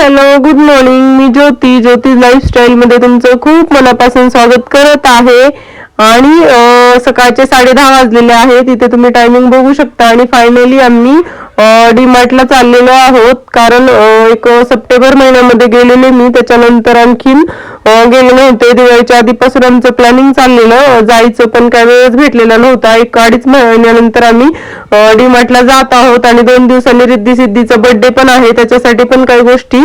Hello good morning मी Jyoti. Jyoti lifestyle मध्ये तुमचं खूप मनापासून स्वागत करत आहे. आणि सकाळचे साडे दहा वाजलेले आहेत तिथे तुम्ही टायमिंग बघू शकता. आणि फायनली आम्ही डीमार्टला चाललेलो आहोत. कारण एक सप्टेंबर महिन्यामध्ये गेलेले मी. त्याच्यानंतर आणखीन गेले नव्हते. दिवाळीच्या आधीपासून आमचं प्लॅनिंग चाललेलं. जायचं पण काय वेळच भेटलेला नव्हता. एक अडीच महिन्यानंतर आम्ही डीमार्टला जात आहोत आणि दोन दिवसांनी रिद्धी सिद्धीचा बर्थडे पण आहे त्याच्यासाठी पण काही गोष्टी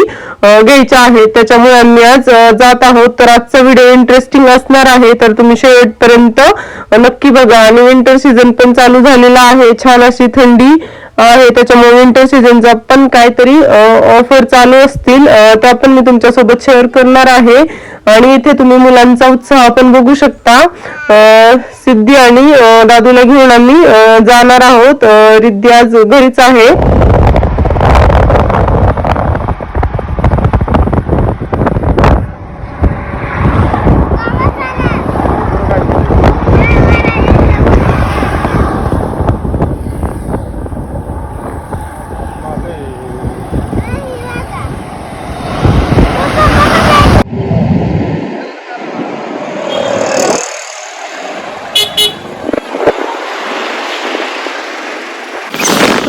घ्यायच्या आहेत. त्याच्यामुळे आम्ही आज जात आहोत. तर आजचा व्हिडिओ इंटरेस्टिंग असणार आहे. तर तुम्ही शेवटपर्यंत नक्की बघा. आणि विंटर सीझन पण चालू झालेला आहे. छान अशी थंडी आहे. त्याच्यामुळे विंटर सीझनचा पण काहीतरी ऑफर चालू असतील. त्या पण मी तुमच्यासोबत शेअर करणार आहे. आणि इथे तुम्ही मुलांचा उत्साह पण बघू शकता. सिद्धी आणि दादूला घेऊन आम्ही जाणार आहोत. रिद्धी आज घरीच आहे.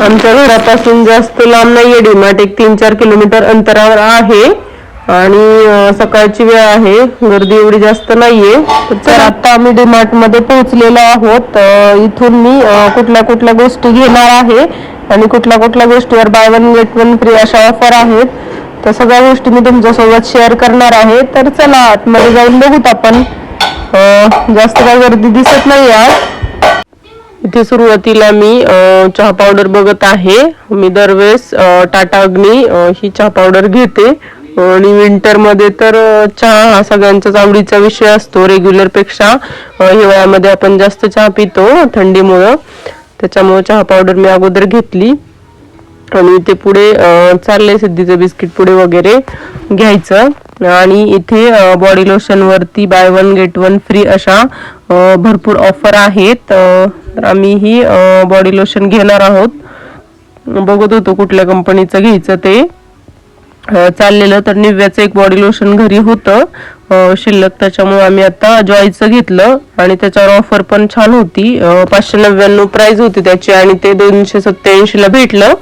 आमच्या घरापासून जास्त लांब नाहीये. डीमार्ट एक तीन चार किलोमीटर अंतरावर आहे. आणि सकाळची वेळ आहे. गर्दी एवढी जास्त नाहीये. तर आता आम्ही डीमार्टमध्ये पोहोचलेलो आहोत. इथून मी कुठल्या कुठल्या गोष्टी घेणार आहे आणि कुठल्या कुठल्या गोष्टीवर buy one get one free अशा ऑफर आहेत. तर सगळ्या गोष्टी मी तुमच्यासोबत शेअर करणार आहे. तर चला आतमध्ये जाऊन बघूत आपण. जास्त काही गर्दी दिसत नाही आज. इथे सुरुवातीला मी चहा पावडर बघत आहे. मी दरवेळेस टाटा अग्नी ही चहा पावडर घेते. आणि विंटरमध्ये तर चहा हा सगळ्यांचाच आवडीचा विषय असतो. रेग्युलरपेक्षा हिवाळ्यामध्ये आपण जास्त चहा पितो थंडीमुळं. त्याच्यामुळं चहा पावडर मी अगोदर घेतली. आणि ते पुढे चाललंय सिद्धीचं बिस्किट पुढे वगैरे घ्यायचं. आणि इथे body लोशनवरती buy one get one free अशा भरपूर ऑफर आहेत. तर आम्ही ही बॉडी लोशन घेणार आहोत. बघत होतो कुठल्या कंपनीचं घ्यायचं ते. चाललेलं तर निव्याचं एक बॉडी लोशन घरी होतं. शिल्लक त्याच्यामुळे आम्ही आता जॉयचं घेतलं आणि त्याच्यावर ऑफर पण छान होती. पाचशे नव्याण्णव प्राइस होती त्याची आणि ते दोनशे सत्त्याऐंशीला भेटलं.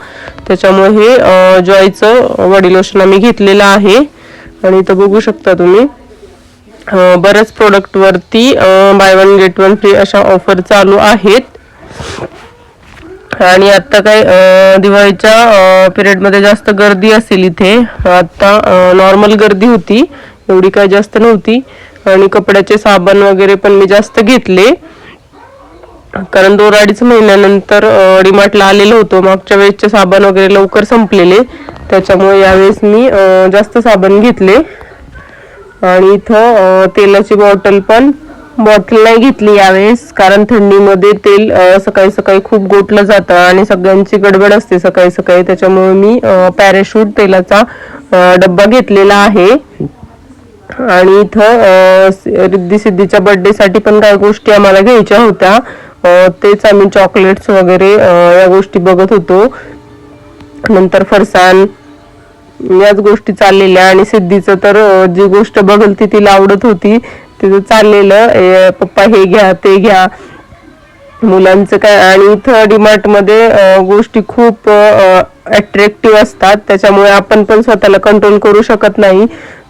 त्याच्यामुळे हे अ, जॉयचं बॉडी लोशन आम्ही घेतलेलं आहे. आणि इथं बघू शकता तुम्ही. बऱ्याच प्रोडक्टवरती buy one get one free अशा ऑफर चालू आहेत. आणि आत्ता काय दिवाळीच्या पिरियडमध्ये जास्त गर्दी असेल इथे. आत्ता नॉर्मल गर्दी होती एवढी काय जास्त नव्हती. आणि कपड्याचे साबण वगैरे पण मी जास्त घेतले. कारण दोन अडीच महिन्यानंतर डीमार्टला आलेलो होतो. मागच्या वेळेसचे साबण वगैरे लवकर संपलेले. त्याच्यामुळे यावेळेस मी जास्त साबण घेतले. आणि इथं तेलाची बॉटल पण बॉटल नाही घेतली यावेळेस कारण थंडीमध्ये तेल सकाळी सकाळी खूप गोठलं जातं आणि सगळ्यांची गडबड असते सकाळी सकाळी. त्याच्यामुळे मी पॅराशूट तेलाचा डब्बा घेतलेला आहे. आणि इथं रिद्धी सिद्धीच्या बर्थडे साठी पण काही गोष्टी आम्हाला घ्यायच्या होत्या. तेच आम्ही चॉकलेट्स वगैरे या गोष्टी बघत होतो. नंतर फरसाण याच गोष्टी चाललेल्या आणि सिद्धीचं तर जी गोष्ट बघल ती तिला आवडत होती तिचं चाललेलं. पप्पा हे घ्या ते घ्या. मुलांचं काय आणि इथं डीमार्टमध्ये गोष्टी खूप अट्रॅक्टिव्ह असतात. त्याच्यामुळे आपण पण स्वतःला कंट्रोल करू शकत नाही.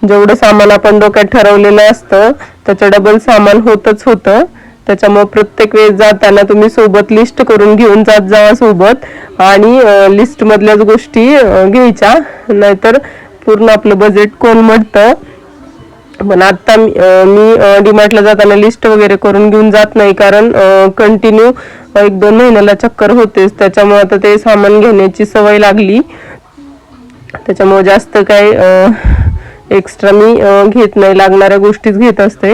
जेवढं सामान आपण डोक्यात ठरवलेलं असतं त्याचं डबल सामान होतच होतं. त्याच्यामुळे प्रत्येक वेळेस जाताना तुम्ही सोबत लिस्ट करून घेऊन जात जावा सोबत. आणि लिस्टमधल्याच गोष्टी घ्यायच्या. नाहीतर पूर्ण आपलं बजेट कोलमडतं. पण आता मी अं, डीमार्टला जाताना लिस्ट वगैरे करून घेऊन जात नाही कारण कंटिन्यू एक दोन महिन्याला चक्कर होतेच. त्याच्यामुळे आता ते सामान घेण्याची सवय लागली. त्याच्यामुळे जास्त काय एक्स्ट्रा मी घेत नाही. लागणाऱ्या गोष्टीच घेत असते.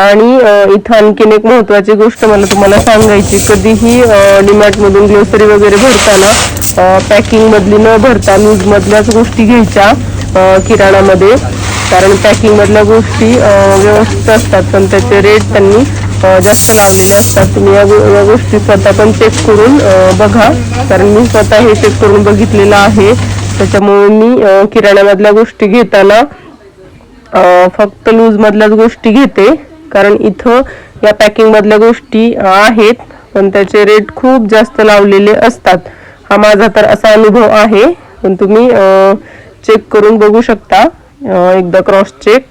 आणि इथं आणखीन एक महत्वाची गोष्ट मला तुम्हाला सांगायची. कधीही डीमार्टमधून ग्लोसरी वगैरे भरताना पॅकिंगमधली न भरता लूजमधल्याच गोष्टी घ्यायच्या किराणामध्ये. कारण पॅकिंगमधल्या गोष्टी व्यवस्थित असतात पण त्याचे रेट त्यांनी जास्त लावलेले असतात. तुम्ही या गो- या गोष्टी स्वतः पण चेक करून बघा. कारण मी स्वतः हे चेक करून बघितलेलं आहे. त्याच्यामुळे मी किराण्यामधल्या गोष्टी घेताना फक्त लूजमधल्याच गोष्टी घेते. कारण इथं या पॅकिंगमधल्या गोष्टी आहेत पण त्याचे रेट खूप जास्त लावलेले असतात. हा माझा तर असा अनुभव आहे. पण तुम्ही चेक करून बघू शकता. एकदा क्रॉस चेक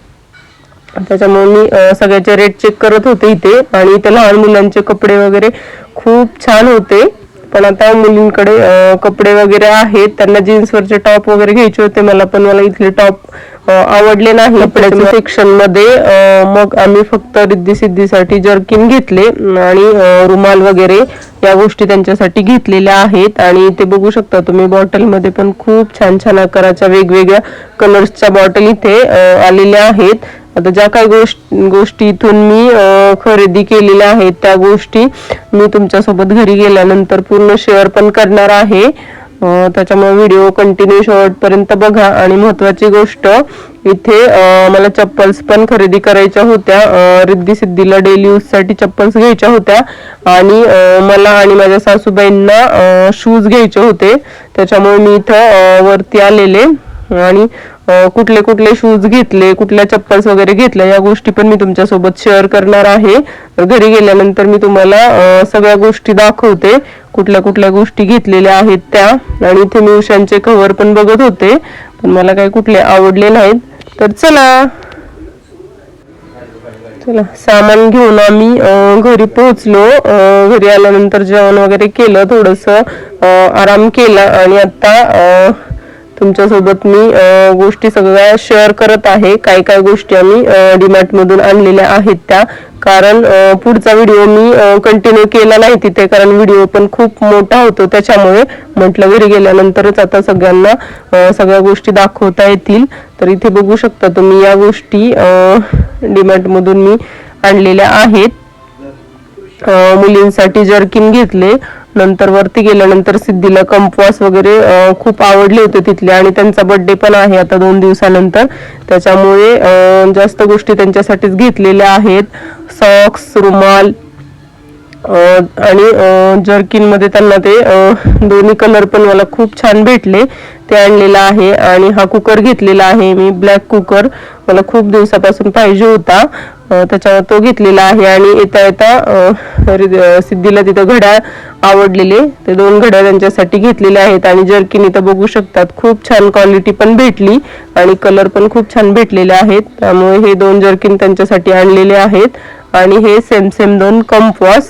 त्याच्यामुळे मी सगळ्याचे रेट चेक करत होते इथे आणि इथे लहान मुलांचे कपडे वगैरे खूप छान होते. पण आता मुलींकडे कपडे वगैरे आहेत. त्यांना जीन्सवरचे टॉप वगैरे घ्यायचे होते. मला पण मला इथले टॉप आवडले नाही कपड्याच्या सेक्शनमध्ये मग आम्ही फक्त रिद्धी सिद्धीसाठी जर्किन घेतले आणि रुमाल वगैरे या गोष्टी त्यांच्यासाठी घेतलेल्या आहेत. आणि इथे बघू शकता तुम्ही बॉटलमध्ये पण खूप छान छान आकाराच्या वेगवेगळ्या कलर्सच्या बॉटल इथे आलेल्या आहेत. आता ज्या काही गोष्ट गोष्टी इथून मी खरेदी केलेल्या आहेत त्या गोष्टी मी तुमच्यासोबत घरी गेल्यानंतर पूर्ण शेअर पण करणार आहे. त्याच्यामुळे व्हिडिओ कंटिन्यू शॉर्टपर्यंत बघा. आणि महत्वाची गोष्ट इथे मला चप्पल्स पण खरेदी करायच्या होत्या. रिद्धी सिद्धीला डेली यूजसाठी चप्पल्स घ्यायच्या होत्या. आणि मला आणि माझ्या सासूबाईंना शूज घ्यायचे होते. त्याच्यामुळे मी इथं वरती आलेले. आणि कुठले कुठले शूज घेतले कुठल्या चप्पल्स वगैरे घेतल्या या गोष्टी पण मी तुमच्यासोबत शेअर करणार आहे. घरी गेल्यानंतर मी तुम्हाला सगळ्या गोष्टी दाखवते. कुठल्या कुठल्या गोष्टी घेतलेल्या आहेत त्या. आणि इथे मी उशांचे कव्हर पण बघत होते. पण मला काही कुठले आवडले नाहीत. तर चला. चला सामान घेऊन आम्ही घरी पोहोचलो. घरी आल्यानंतर जेवण वगैरे केलं थोडस आराम केला. आणि आता तुमच्यासोबत मी गोष्टी सगळ्या शेअर करत आहे. काय काय गोष्टी आम्ही डीमार्टमधून आणलेल्या आहेत त्या. कारण पुढचा व्हिडिओ मी कंटिन्यू केला नाही तिथे. कारण व्हिडिओ पण खूप मोठा होतो त्याच्यामुळे. म्हटलं घरी गेल्यानंतरच आता सगळ्यांना सगळ्या गोष्टी दाखवता येतील. तर इथे बघू शकता तुम्ही या गोष्टी डीमार्टमधून मी आणलेल्या आहेत. मुलींसाठी जर्किन घेतले. नंतर वरती गेल्यानंतर सिद्धीला कंपवास वगैरे खूप आवडले होते तिथले आणि त्यांचा बर्थडे पण आहे आता दोन दिवसानंतर. त्याच्यामुळे जास्त गोष्टी त्यांच्यासाठीच घेतलेल्या आहेत. सॉक्स रुमाल आणि जर्किनमध्ये त्यांना ते दोन्ही कलर पण मला खूप छान भेटले. ते आणलेला आहे आणि हा कुकर घेतलेला आहे मी ब्लॅक कुकर मला खूप दिवसापासून पाहिजे होता. त्याच्यावर तो घेतलेला आहे आणि येता येता सिद्धीला तिथं घड्याळ आवडलेले. ते दोन घड्याळ त्यांच्यासाठी घेतलेले आहेत आणि जर्किन इथं बघू शकतात. खूप छान क्वालिटी पण भेटली आणि कलर पण खूप छान भेटलेले आहेत. त्यामुळे हे दोन जर्किन त्यांच्यासाठी आणलेले आहेत. आणि हे सेम सेम दोन कंपवास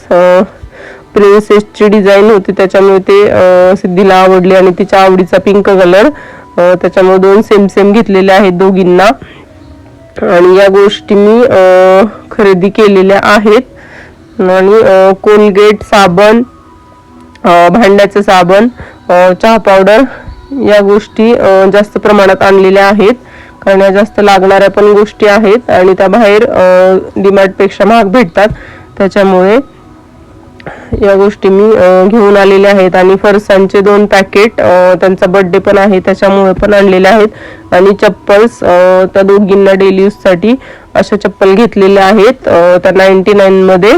प्रिन्सेसची डिझाईन होती. त्याच्यामुळे ते सिद्धीला आवडले आणि तिच्या आवडीचा पिंक कलर त्याच्यामुळे दोन सेम सेम घेतलेले आहेत दोघींना. आणि या गोष्टी मी खरेदी केलेल्या आहेत. आणि कोलगेट साबण भांड्याचं साबण चहा पावडर या गोष्टी जास्त प्रमाणात आणलेल्या आहेत. कारण या जास्त लागणाऱ्या पण गोष्टी आहेत आणि त्या बाहेर डिमार्ट महाग भेटतात. त्याच्यामुळे या गोष्टी मी घेऊन आलेल्या आहेत. आणि फरसांचे दोन पॅकेट त्यांचा बर्थडे पण आहे त्याच्यामुळे पण आणलेले आहेत. आणि चप्पल्स त्या दोघींना डेली यूजसाठी अशा चप्पल घेतलेल्या आहेत. त्या नाईन्टी नाईनमध्ये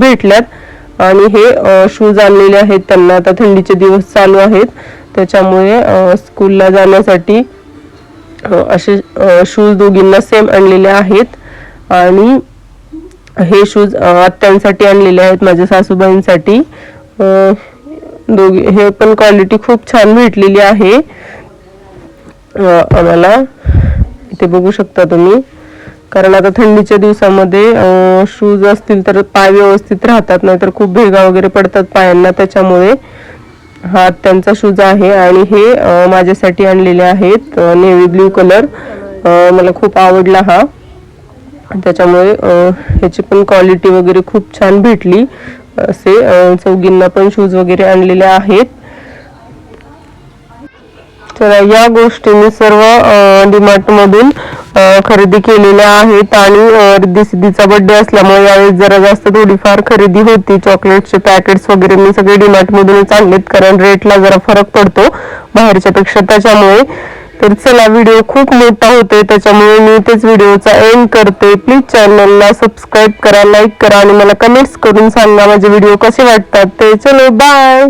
भेटल्यात. आणि हे शूज आणलेले आहेत त्यांना. आता थंडीचे दिवस चालू आहेत. त्याच्यामुळे स्कूलला जाण्यासाठी असे शूज दोघींना सेम आणलेले आहेत. आणि हे शूज आत्यांसाठी आणलेले आहेत माझ्या सासूबाईंसाठी. दोघी हे पण क्वालिटी खूप छान भेटलेली आहे. आम्हाला. इथे बघू शकता तुम्ही. कारण आता थंडीच्या दिवसामध्ये शूज असतील तर पाय व्यवस्थित राहतात नाहीतर खूप भेगा वगैरे पडतात पायांना. त्याच्यामुळे हा त्यांचा शूज आहे. आणि हे माझ्यासाठी आणलेले आहेत नेव्ही ब्ल्यू कलर मला खूप आवडला हा. त्याच्यामुळे ह्याची पण क्वालिटी वगैरे खूप छान भेटली. असे चौघींना पण शूज वगैरे आणलेले आहेत. तर या गोष्टी मी सर्व डीमार्ट मधून खरेदी केलेल्या आहेत आणि रिद्धी सिद्धीचा बर्थडे असल्यामुळे यावेळेस जरा जास्त थोडीफार खरेदी होती. चॉकलेटचे पॅकेट्स वगैरे मी सगळे डिमार्टमधूनच आणलेत कारण रेटला जरा फरक पडतो बाहेरच्या पेक्षा त्याच्यामुळे तर चला व्हिडिओ खूप मोठा होतोय त्याच्यामुळे मी तेच व्हिडिओचा एंड करते. प्लीज चॅनलला सबस्क्राईब करा लाईक करा आणि मला कमेंट्स करून सांगा माझे व्हिडिओ कसे वाटतात ते. चलो बाय